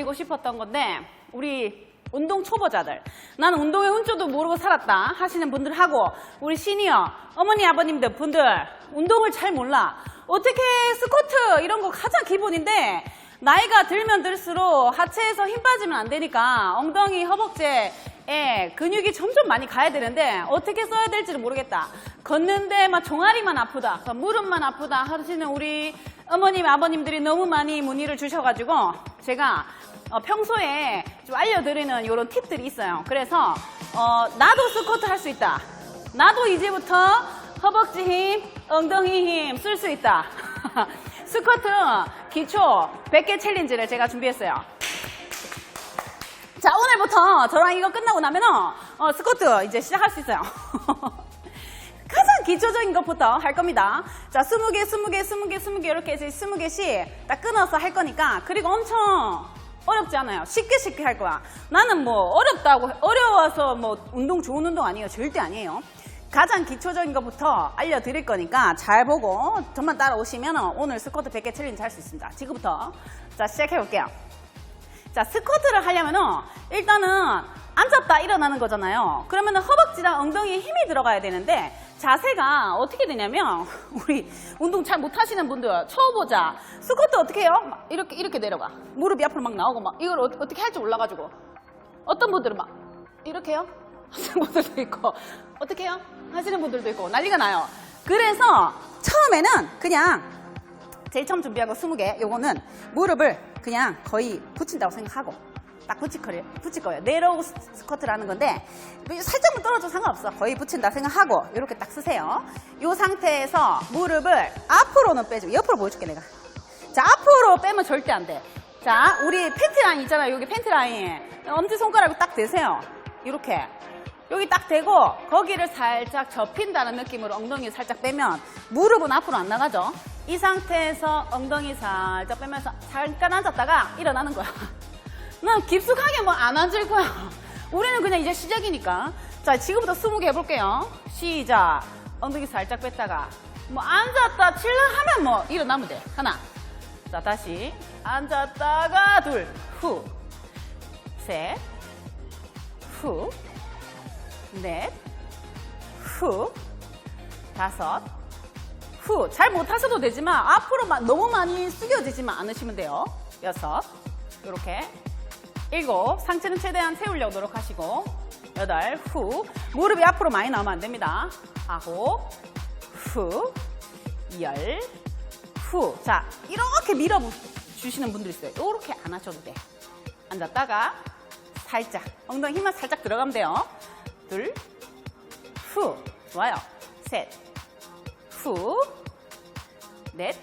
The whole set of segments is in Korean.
알려드리고 싶었던 건데 우리 운동 초보자들. 나는 운동의 운조도 모르고 살았다 하시는 분들하고 우리 시니어 어머니 아버님들 분들 운동을 잘 몰라. 어떻게 스쿼트 이런 거 가장 기본인데 나이가 들면 들수록 하체에서 힘 빠지면 안 되니까 엉덩이 허벅지에 근육이 점점 많이 가야 되는데 어떻게 써야 될지를 모르겠다. 걷는데 막 종아리만 아프다 무릎만 아프다 하시는 우리 어머님 아버님들이 너무 많이 문의를 주셔가지고 제가 어, 평소에 좀 알려드리는 이런 팁들이 있어요. 그래서 어, 나도 스쿼트 할 수 있다. 나도 이제부터 허벅지 힘, 엉덩이 힘 쓸 수 있다. 스쿼트 기초 100개 챌린지를 제가 준비했어요. 자 오늘부터 저랑 이거 끝나고 나면은 어, 스쿼트 이제 시작할 수 있어요. 가장 기초적인 것부터 할 겁니다. 자, 20개, 20개, 20개, 20개 이렇게 해서 20개씩 딱 끊어서 할 거니까 그리고 엄청 어렵지 않아요. 쉽게 쉽게 할 거야. 나는 뭐 어렵다고 어려워서 뭐 운동 좋은 운동 아니에요. 절대 아니에요. 가장 기초적인 것부터 알려드릴 거니까 잘 보고 저만 따라오시면 오늘 스쿼트 100개 챌린지 할 수 있습니다. 지금부터 자 시작해 볼게요. 자, 스쿼트를 하려면은 일단은 앉았다 일어나는 거잖아요. 그러면은 허벅지랑 엉덩이에 힘이 들어가야 되는데 자세가 어떻게 되냐면 우리 운동 잘 못하시는 분들 초보자 스쿼트 어떻게 해요? 막 이렇게 이렇게 내려가 무릎이 앞으로 막 나오고 막 이걸 어, 떻게 할지 몰라가지고 어떤 분들은 막 이렇게 해요? 하시는 분들도 있고 어떻게 해요? 하시는 분들도 있고 난리가 나요. 그래서 처음에는 그냥 제일 처음 준비한 거 20개. 요거는 무릎을 그냥 거의 붙인다고 생각하고 딱 붙일 거예요. 붙일 거예요. 네로우 스- 스쿼트를 하는 건데 살짝만 떨어져도 상관없어. 거의 붙인다 생각하고 이렇게 딱 쓰세요. 요 상태에서 무릎을 앞으로는 빼주고 옆으로 보여줄게 내가. 자 앞으로 빼면 절대 안 돼. 자 우리 팬티 라인 있잖아요. 여기 팬티 라인 엄지 손가락을 딱 대세요. 이렇게 여기 딱 대고 거기를 살짝 접힌다는 느낌으로 엉덩이 살짝 빼면 무릎은 앞으로 안 나가죠. 이 상태에서 엉덩이 살짝 빼면서 잠깐 앉았다가 일어나는 거야. 난 깊숙하게 뭐 안 앉을 거야. 우리는 그냥 이제 시작이니까. 자, 지금부터 20개 해볼게요. 시작. 엉덩이 살짝 뺐다가 뭐 앉았다 칠라 하면 뭐 일어나면 돼. 하나. 자, 다시. 앉았다가 둘. 후. 셋. 후. 넷, 후, 다섯, 후. 잘 못하셔도 되지만 앞으로 막 너무 많이 숙여지지만 않으시면 돼요. 여섯, 이렇게. 일곱, 상체는 최대한 채우려고 노력하시고. 여덟, 후. 무릎이 앞으로 많이 나오면 안 됩니다. 아홉, 후, 열, 후. 자, 이렇게 밀어주시는 분들 있어요. 이렇게 안 하셔도 돼. 앉았다가 살짝, 엉덩이 힘만 살짝 들어가면 돼요. 둘, 후, 좋아요. 셋, 후, 넷,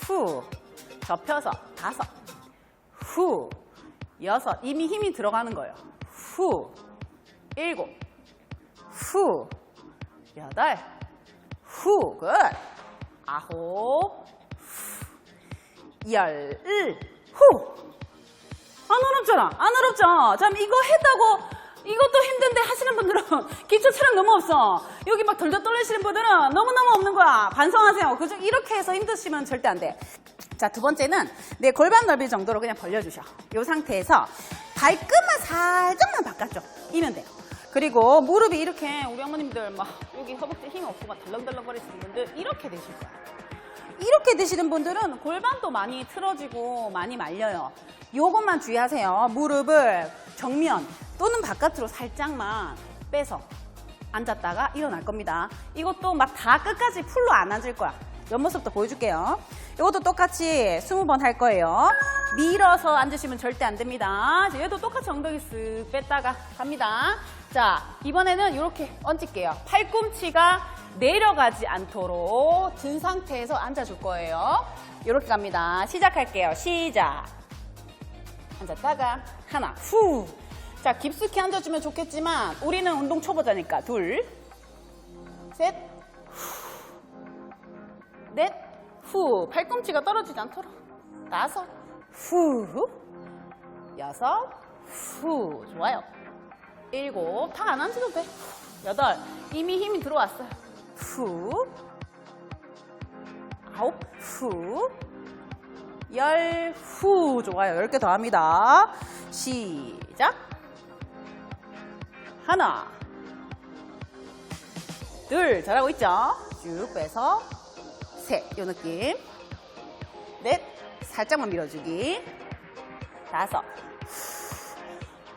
후, 접혀서 다섯, 후, 여섯. 이미 힘이 들어가는 거예요. 후, 일곱, 후, 여덟, 후, 굿. 아홉, 후, 열, 후. 안 어렵잖아. 안 어렵죠? 참, 이거 했다고 이것도 힘든데 하시는 분들은 기초 체력 너무 없어. 여기 막 덜덜 떨리시는 분들은 너무너무 없는 거야. 반성하세요. 그죠? 이렇게 해서 힘드시면 절대 안 돼. 자, 두 번째는 내 골반 넓이 정도로 그냥 벌려주셔. 이 상태에서 발끝만 살짝만 바깥쪽 이면 돼요. 그리고 무릎이 이렇게 우리 어머님들 막 여기 허벅지 힘이 없고 막 덜렁덜렁 거리시는 분들 이렇게 되실 거야. 이렇게 드시는 분들은 골반도 많이 틀어지고 많이 말려요. 요것만 주의하세요. 무릎을 정면 또는 바깥으로 살짝만 빼서 앉았다가 일어날 겁니다. 이것도 막 다 끝까지 풀로 안 앉을 거야. 옆모습도 보여줄게요. 이것도 똑같이 20번 할 거예요. 밀어서 앉으시면 절대 안 됩니다. 자, 얘도 똑같이 엉덩이 쓱 뺐다가 갑니다. 자, 이번에는 이렇게 얹을게요. 팔꿈치가 내려가지 않도록 든 상태에서 앉아줄 거예요. 이렇게 갑니다. 시작할게요. 시작. 앉았다가 하나, 후. 자, 깊숙이 앉아주면 좋겠지만 우리는 운동 초보자니까 둘, 셋, 후. 넷, 후. 팔꿈치가 떨어지지 않도록 다섯, 후. 여섯, 후. 좋아요. 일곱, 다 안 앉아도 돼. 여덟, 이미 힘이 들어왔어요. 후. 아홉, 후. 열, 후. 좋아요. 10개 더 합니다. 시작. 하나. 둘. 잘하고 있죠? 쭉 빼서. 셋. 요 느낌. 넷. 살짝만 밀어주기. 다섯.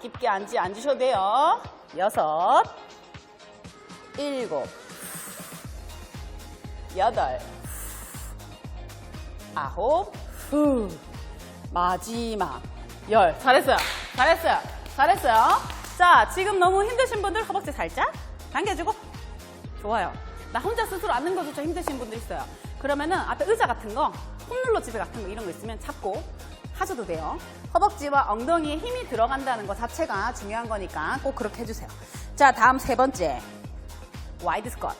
깊게 앉지, 앉으셔도 돼요. 여섯. 일곱. 여덟. 아홉. 후. 마지막. 열. 잘했어요. 잘했어요. 잘했어요. 자, 지금 너무 힘드신 분들 허벅지 살짝 당겨주고. 좋아요. 나 혼자 스스로 앉는 거조차 힘드신 분들 있어요. 그러면은 앞에 의자 같은 거, 홈롤러 집에 같은 거 이런 거 있으면 잡고 하셔도 돼요. 허벅지와 엉덩이에 힘이 들어간다는 거 자체가 중요한 거니까 꼭 그렇게 해주세요. 자, 다음 세 번째. 와이드 스쿼트.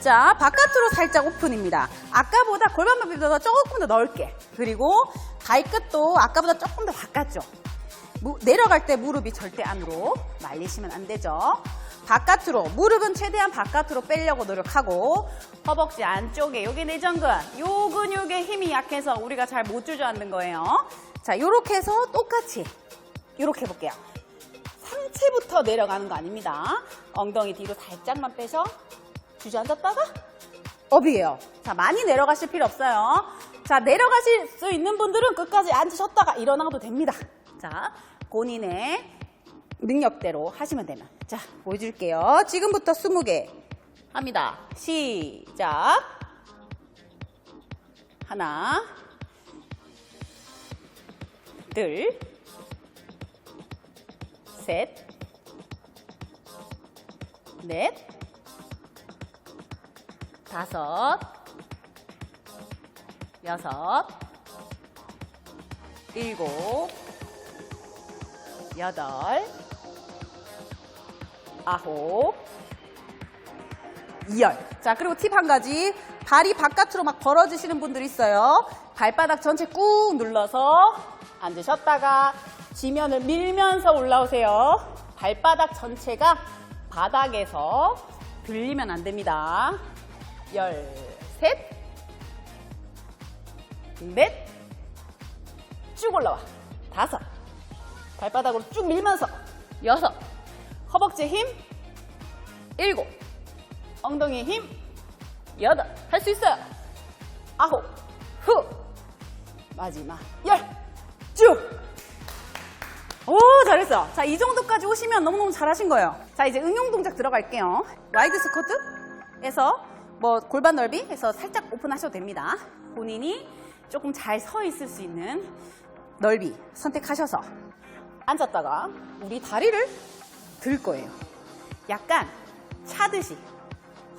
자, 바깥으로 살짝 오픈입니다. 아까보다 골반 넓이보다 조금 더 넓게. 그리고 발끝도 아까보다 조금 더 바깥쪽. 무- 내려갈 때 무릎이 절대 안으로 말리시면 안 되죠. 바깥으로, 무릎은 최대한 바깥으로 빼려고 노력하고, 허벅지 안쪽에, 요게 내전근, 요 근육에 힘이 약해서 우리가 잘 못 주저앉는 거예요. 자, 요렇게 해서 똑같이, 요렇게 해볼게요. 상체부터 내려가는 거 아닙니다. 엉덩이 뒤로 살짝만 빼서 주저앉았다가 업이에요. 자, 많이 내려가실 필요 없어요. 자, 내려가실 수 있는 분들은 끝까지 앉으셨다가 일어나도 됩니다. 자, 본인의 능력대로 하시면 되면. 자, 보여줄게요. 지금부터 20개 합니다. 시작. 하나, 둘, 셋, 넷, 다섯, 여섯, 일곱, 여덟, 아홉, 열. 자, 그리고 팁 한 가지. 발이 바깥으로 막 벌어지시는 분들 있어요. 발바닥 전체 꾹 눌러서 앉으셨다가 지면을 밀면서 올라오세요. 발바닥 전체가 바닥에서 들리면 안 됩니다. 열, 셋, 넷, 쭉 올라와. 다섯, 발바닥으로 쭉 밀면서. 여섯, 허벅지 힘. 일곱, 엉덩이 힘. 여덟, 할 수 있어요. 아홉, 후. 마지막, 열, 쭉. 오, 잘했어. 자, 이 정도까지 오시면 너무너무 잘하신 거예요. 자, 이제 응용 동작 들어갈게요. 와이드 스쿼트에서 뭐 골반 넓이에서 살짝 오픈하셔도 됩니다. 본인이 조금 잘 서 있을 수 있는 넓이 선택하셔서 앉았다가 우리 다리를 들 거예요. 약간 차듯이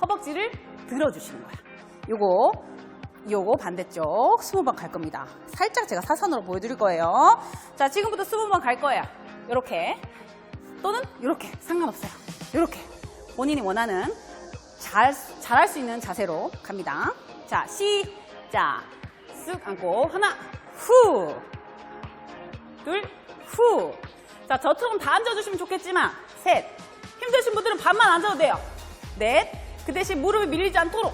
허벅지를 들어주시는 거야. 요거, 요거 반대쪽 20번 갈 겁니다. 살짝 제가 사선으로 보여드릴 거예요. 자, 지금부터 20번 갈 거예요. 요렇게. 또는 요렇게. 상관없어요. 요렇게. 본인이 원하는 잘, 잘할 수 있는 자세로 갑니다. 자, 시작. 쓱 안고. 하나, 후. 둘, 후. 자, 저처럼 다 앉아주시면 좋겠지만, 셋. 힘드신 분들은 반만 앉아도 돼요. 넷. 그 대신 무릎이 밀리지 않도록.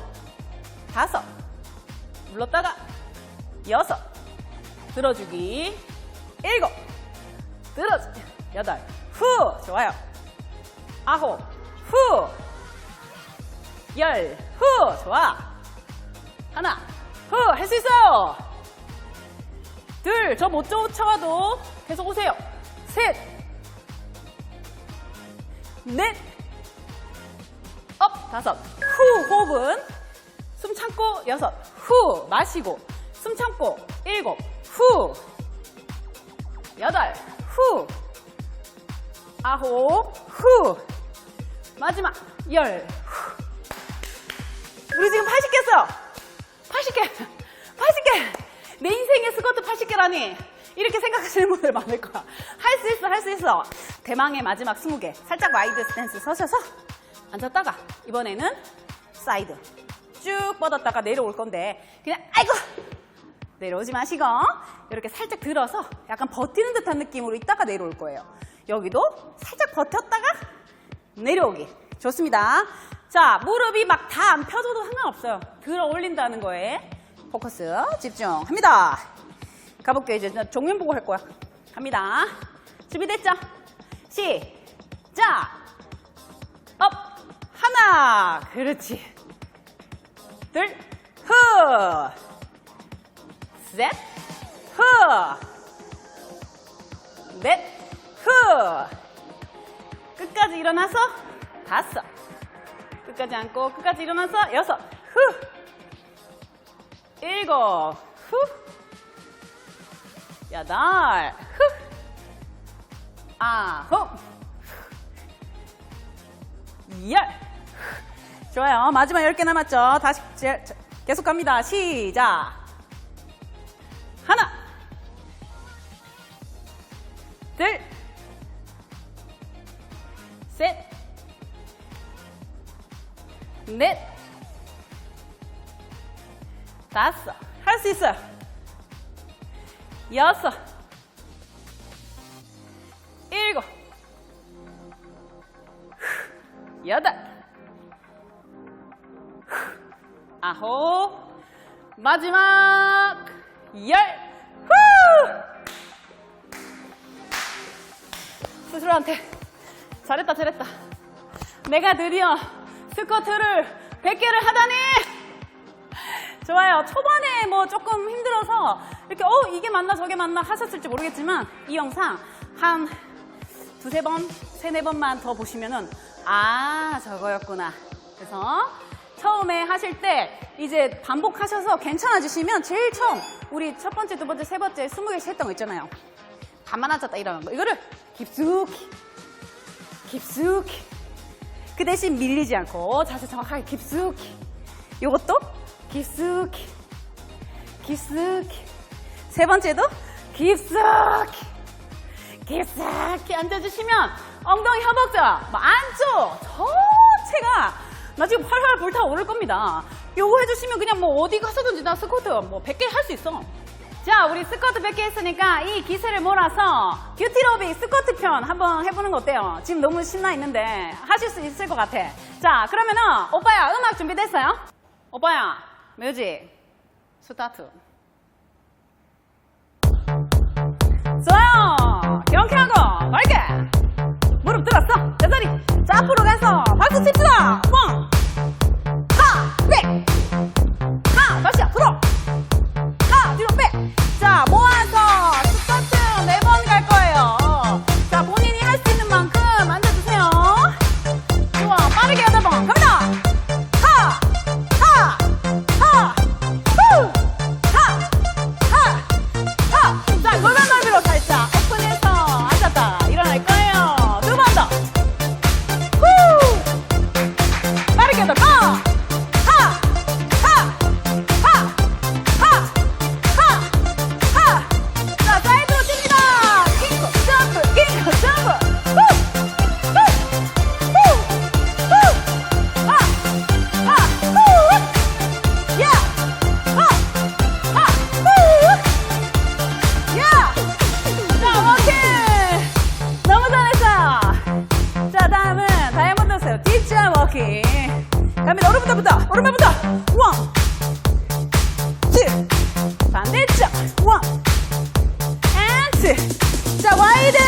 다섯. 눌렀다가, 여섯. 들어주기. 일곱. 들어주기. 여덟. 후. 좋아요. 아홉. 후. 열. 후. 좋아. 하나. 후. 할 수 있어요. 둘, 저 못 쫓아와도 계속 오세요. 셋, 넷, 업, 다섯, 후, 호흡은 숨 참고 여섯, 후, 마시고, 숨 참고 일곱, 후, 여덟, 후, 아홉, 후, 마지막 열, 후. 우리 지금 80개 했어요. 80개, 80개. 내 인생의 스쿼트 80개라니. 이렇게 생각하시는 분들 많을 거야. 할 수 있어, 할 수 있어. 대망의 마지막 20개. 살짝 와이드 스탠스 서셔서 앉았다가 이번에는 사이드. 쭉 뻗었다가 내려올 건데 그냥 아이고 내려오지 마시고 이렇게 살짝 들어서 약간 버티는 듯한 느낌으로 있다가 내려올 거예요. 여기도 살짝 버텼다가 내려오기. 좋습니다. 자, 무릎이 막 다 안 펴져도 상관없어요. 들어 올린다는 거에 포커스 집중합니다. 가볼게요. 이제 나 종면 보고 할 거야. 갑니다. 준비됐죠? 시작! 업! 하나! 그렇지. 둘, 후! 셋, 후! 넷, 후! 끝까지 일어나서 다섯. 끝까지 앉고 끝까지 일어나서 여섯, 후! 일곱, 후! 여덟, 후! 아홉, 열. 좋아요. 마지막 열개 남았죠. 다시 계속 갑니다. 시작. 하나, 둘, 셋, 넷, 다섯. 할 수 있어요. 여섯, 일곱, 여덟, 아홉, 마지막 열. 후! 스스로한테 잘했다 잘했다. 내가 드디어 스쿼트를 100개를 하다니! 좋아요. 초반에 뭐 조금 힘들어서 이렇게 어 이게 맞나 저게 맞나 하셨을지 모르겠지만 이 영상 한 두세 번, 세네 번만 더 보시면은 아 저거였구나. 그래서 처음에 하실 때 이제 반복하셔서 괜찮아지시면 제일 처음 우리 첫 번째, 두 번째, 세 번째 스무 개씩 했던 거 있잖아요. 반만 앉았다 이러는 거. 이거를 깊숙이, 깊숙이. 그 대신 밀리지 않고 자세 정확하게 깊숙이. 요것도 깊숙이, 깊숙이. 세 번째도 깊숙이. 깊숙이 앉아주시면 엉덩이 허벅지가 뭐 안쪽 전체가 나 지금 활활 불타 오를 겁니다. 요거 해주시면 그냥 뭐 어디 가서든지 나 스쿼트 뭐 100개 할 수 있어. 자, 우리 스쿼트 100개 했으니까 이 기세를 몰아서 뷰티로빅 스쿼트 편 한번 해보는 거 어때요? 지금 너무 신나 있는데 하실 수 있을 것 같아. 자, 그러면은 오빠야 음악 준비됐어요? 오빠야 뮤직 스타트. 가서 박수 워킹. 갑니다. 오른부터부터, 오른발부터. 원, 투. 반대쪽. 원, 앤 투. 자, 와이드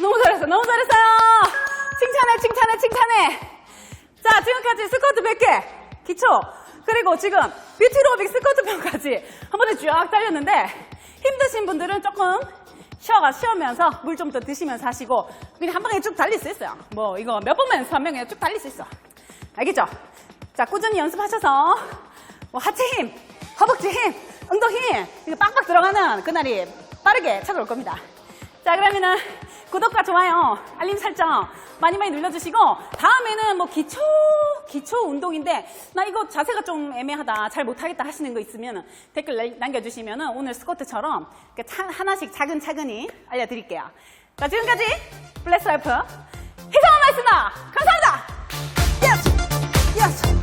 너무 잘했어. 너무 잘했어요. 칭찬해, 칭찬해, 칭찬해. 자, 지금까지 스쿼트 100개. 기초. 그리고 지금 뷰티로빅 스쿼트 편까지 한 번에 쫙 달렸는데 힘드신 분들은 조금 쉬어가 쉬면서 물 좀 더 드시면서 하시고 그냥 한 방에 쭉 달릴 수 있어요. 뭐 이거 몇 번만 연습하면 그냥 쭉 달릴 수 있어. 알겠죠? 자, 꾸준히 연습하셔서 뭐 하체 힘, 허벅지 힘, 엉덩이 힘 이거 빡빡 들어가는 그날이 빠르게 찾아올 겁니다. 자 그러면은 구독과 좋아요 알림 설정 많이 많이 눌러주시고 다음에는 뭐 기초 기초 운동인데 나 이거 자세가 좀 애매하다 잘 못하겠다 하시는 거 있으면 댓글 남겨주시면 오늘 스쿼트처럼 하나씩 차근차근히 알려드릴게요. 자 지금까지 블레스 랄프 희성아 마이스나 감사합니다. 예스 예스